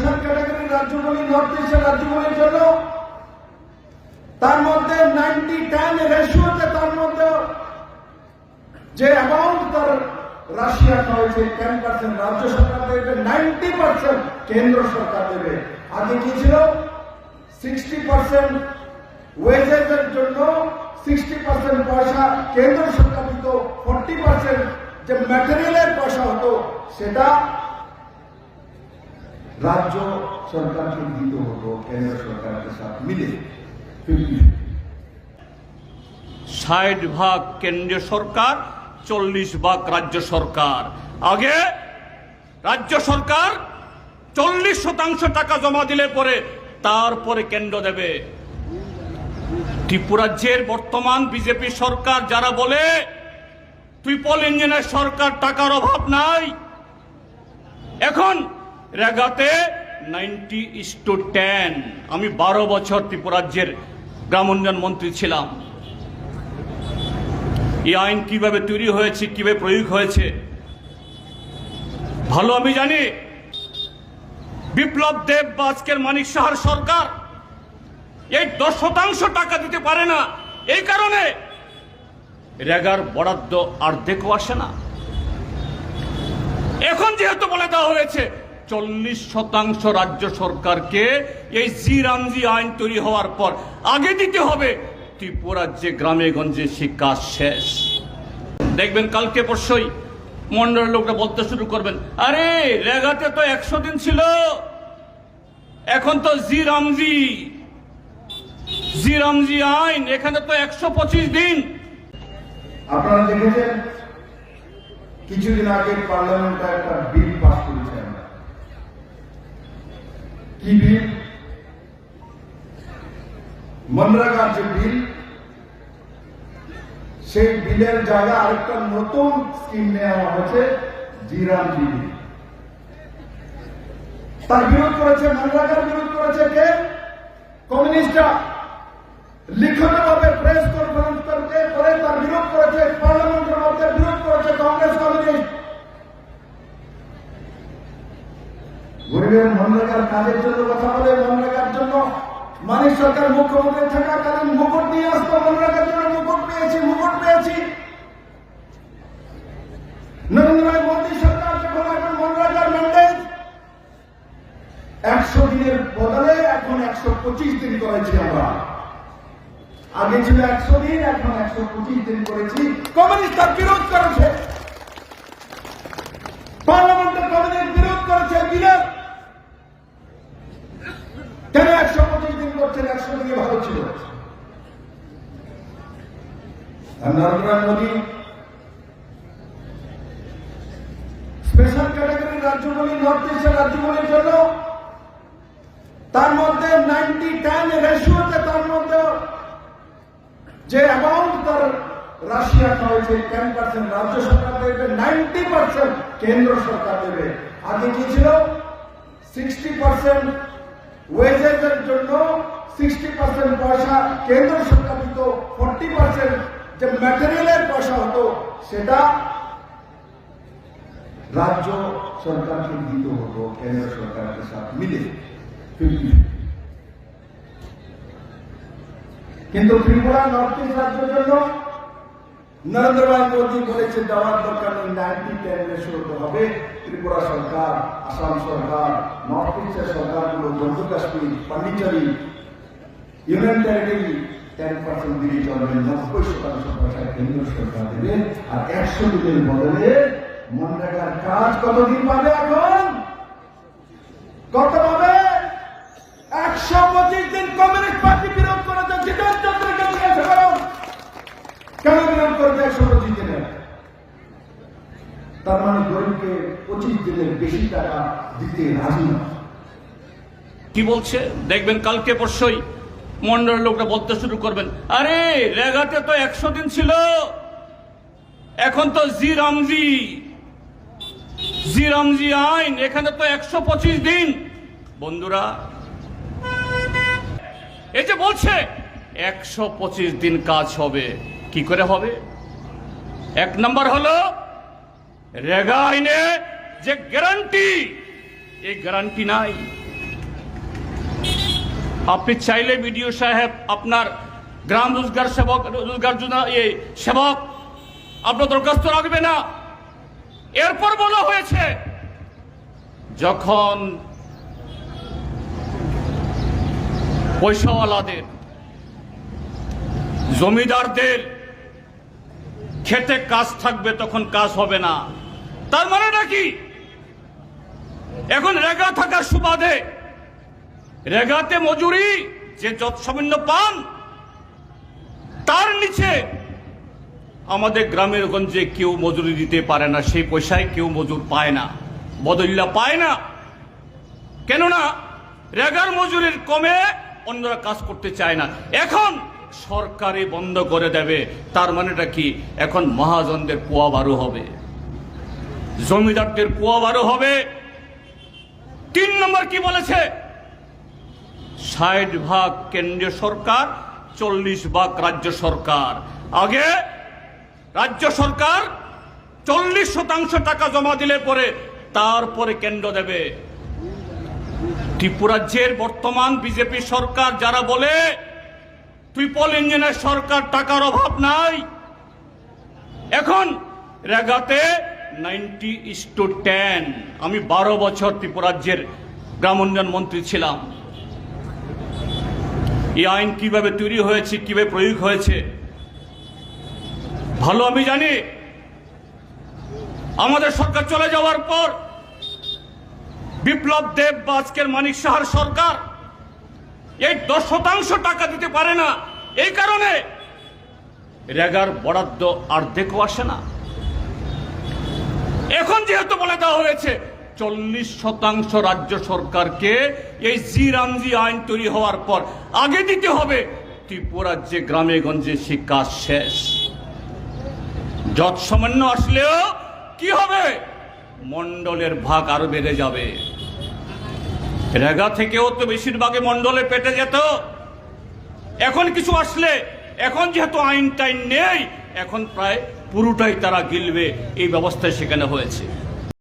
Special category রাজ্যগুলি north ইস্টের রাজ্যগুলির জন্য। তার মধ্যে নাইনটি টেন রেশিওতে তার মধ্যে যে অ্যামাউন্ট তার রাশি রাখা হয়েছে টেন পার্সেন্ট রাজ্য সরকার দেবে নাইনটি পার্সেন্ট কেন্দ্র সরকার দেবে। আগে কি ছিল? সিক্সটি পার্সেন্ট ওয়েজেসের জন্য সিক্সটি পার্সেন্ট পয়সা কেন্দ্র সরকার দিত ফোরটি পার্সেন্ট যে ম্যাটেরিয়ালের পয়সা হতো, সেটা রাজ্য সরকারকে দিতে হতো, কেন্দ্র সরকারের সাথে মিলে। ষাট ভাগ কেন্দ্রীয় সরকার, চল্লিশ ভাগ রাজ্য সরকার। আগে রাজ্য সরকার চল্লিশ শতাংশ টাকা জমা দিলে পরে তারপরে কেন্দ্র দেবে। ত্রিপুরাজ্যের বর্তমান বিজেপি সরকার যারা বলে ট্রিপল ইঞ্জিনের সরকার টাকার অভাব নাই। এখন রেগাতে নাইনটি ইস টু টেন আমি বারো বছর ত্রিপুরাজ্যের গ্রাম উন্নয়ন মন্ত্রী ছিলাম। এই আইন কীভাবে তৈরি হয়েছে, কীভাবে প্রয়োগ হয়েছে? ভালো আমি জানি। বিপ্লব দেব বা আজকের মানিক সাহার সরকার এই দশ শতাংশ টাকা দিতে পারে না। এই কারণে রেগার বরাদ্দ আর দেখো আসে না। এখন যেহেতু বলে দেওয়া হয়েছে চল্লিশ শতাংশ রাজ্য সরকারকে এই জি রামজি আইন তৈরি হওয়ার পর আগে দিতে হবে। ত্রিপুরার যে গ্রামে, গঞ্জে শিক্ষা শেষ। দেখবেন কালকে পরশই মন্ডলের লোকটা বলতে শুরু করবেন, আরে রেগাতে তো একশো দিন ছিল। এখন তো জি রামজি জি রামজি আইন, এখানে তো একশো পঁচিশ দিন। আপনারা দেখেছেন? কিছুদিন আগে পার্লামেন্টে একটা বিল পাস কি বিল মনরেগার যে বিল সেই বিলের জায়গায় আরেকটা নতুন স্কিম নেওয়া হয়েছে জিরাম বিল তার বিরোধ করেছে মনরেগার বিরোধ করেছে কে কমিউনিস্টরা লিখিতভাবে প্রেস কনফারেন্স করতে করে তার বিরোধ করেছে পার্লামেন্টের মধ্যে বিরোধ করেছে কংগ্রেস কমিউনিস্ট গরিবের মনরেগার কাজের জন্য কথা বলে মনরেগার জন্য? মানিক সরকার মুখ্যমন্ত্রী থাকাকালীন মুকুট নিয়ে আসতো মনরেগার জন্য মুকুট পেয়েছি মুকুট পেয়েছি। নরেন্দ্র ভাই, মোদী সরকার যখন এখন মনরেগার ম্যান্ডেট একশো দিনের বদলে এখন একশো পঁচিশ দিন করেছি আমরা। আগে ছিল একশো দিন, এখন একশো পঁচিশ দিন করেছি। কমিউনিস্ট তার বিরোধ করেছে। পার্লামেন্টের কমিউনিস্ট বিরোধ করেছে বিলের কেন একশো পঁচিশ দিন করছেন একশো দিনে ভালো ছিল। নরেন্দ্র মোদী স্পেশাল ক্যাটাগরি রাজ্যগুলি নর্থ ইস্টের রাজ্যগুলির জন্য তার মধ্যে নাইনটি টেন রেশিওতে তার মধ্যে যে অ্যামাউন্ট তার রাশি রাখা হয়েছে টেন পার্সেন্ট রাজ্য সরকার দেবে নাইনটি পার্সেন্ট কেন্দ্র সরকার দেবে। আগে কি ছিল? সিক্সটি পার্সেন্ট ওয়েজেসের জন্য সিক্সটি পার্সেন্ট পয়সা কেন্দ্র সরকার দিত ফোরটি পার্সেন্ট যে ম্যাটেরিয়ালের পয়সা হতো, সেটা রাজ্য সরকারকে দিতে হতো, কেন্দ্র সরকারের সাথে মিলে। কিন্তু ত্রিপুরা নর্থ ইস্ট রাজ্যের জন্য নরেন্দ্র মোদী বলেছে দেওয়ার দরকার নেই নাইনটি টেন রেশো হবে। ত্রিপুরা সরকার, আসাম সরকার, নর্থ ইস্টের সরকারগুলো, Jammu Kashmir, Pondicherry, union territory ten percent দিকে চলবে, নব্বই শতাংশ পয়সা কেন্দ্র সরকার দেবে। আর একশো দিনের বদলে মনরেগার কাজ কতদিন পাবে এখন? কত পাবে? একশো পঁচিশ করেছে একশো পঁচিশ দিনে তার মানে গরিবকে পঁচিশ দিনের বেশি টাকা দিতে রাজি না। কি বলছে? দেখবেন কালকে পরশই মন্ডলের লোকটা বলতে শুরু করবেন, আরে, রেগাতে তো একশো দিন ছিল, এখন তো জি রামজি জি রামজি আইন, এখানে তো একশো পঁচিশ দিন। বন্ধুরা, এই যে বলছে, একশো পঁচিশ দিন কাজ হবে। কি করে হবে? এক নম্বর হলো রেগা আইনে যে গ্যারান্টি এই গ্যারান্টি নাই। আপনি চাইলে বিডিও সাহেব, আপনার গ্রাম রোজগার সেবক, রোজগার এই সেবক, আপনার দরখাস্ত রাখবে না। এরপর বলা হয়েছে, যখন পয়সাওয়ালাদের, জমিদারদের খেতে কাজ থাকবে তখন কাজ হবে না। তার মানেটা কি? এখন রেগা থাকার সুবাদে, রেগাতে মজুরি, যে যত সামান্য পান, তার নিচে আমাদের গ্রামের গঞ্জে কেউ মজুরি দিতে পারে না, সেই পয়সায় কেউ মজুর পায় না, বদল্লা পায় না। কেননা, রেগার মজুরির কমে অন্যরা কাজ করতে চায় না। এখন সরকারি বন্ধ করে দেবে, তার মানেটা কি? এখন মহাজনদের পোয়া বারো হবে। জমিদারদের পোয়া বারো হবে। তিন নম্বর কি বলেছে? ষাট ভাগ কেন্দ্রীয় সরকার, চল্লিশ ভাগ রাজ্য সরকার। আগে রাজ্য সরকার চল্লিশ শতাংশ টাকা জমা দিলে পরে তারপরে কেন্দ্র দেবে। ত্রিপুরাজ্যের বর্তমান বিজেপি সরকার যারা বলে ট্রিপল ইঞ্জিনের সরকার টাকার অভাব নাই। এখন রেগাতে নাইনটি ইস টু টেন আমি বারো বছর ত্রিপুরাজ্যের গ্রাম উন্নয়ন মন্ত্রী ছিলাম। এই আইন কীভাবে তৈরি হয়েছে, কীভাবে প্রয়োগ হয়েছে? ভালো আমি জানি। আমাদের সরকার চলে যাওয়ার পর বিপ্লব দেব বা আজকের মানিক সাহার সরকার এই দশ শতাংশ টাকা দিতে পারে না। এই কারণে রেগার বরাদ্দ অর্ধেকও আসে না। এখন যেহেতু বলে দেওয়া হয়েছে, চল্লিশ শতাংশ রাজ্য সরকারকে এই জি রামজি আইন তৈরি হওয়ার পর আগে দিতে হবে। ত্রিপুরাজ্যে গ্রামে গঞ্জে শিক্ষা শেষ। যৎসামান্য আসলেও কি হবে? মন্ডলের ভাগ আরও বেড়ে যাবে। রেগা থেকেও তো বেশিরভাগে মন্ডলে পেটে যেত। এখন কিছু আসলে, এখন যেহেতু আইন টাইন নেই, এখন প্রায় পুরোটাই তারা গিলবে, এই ব্যবস্থায় সেখানে হয়েছে।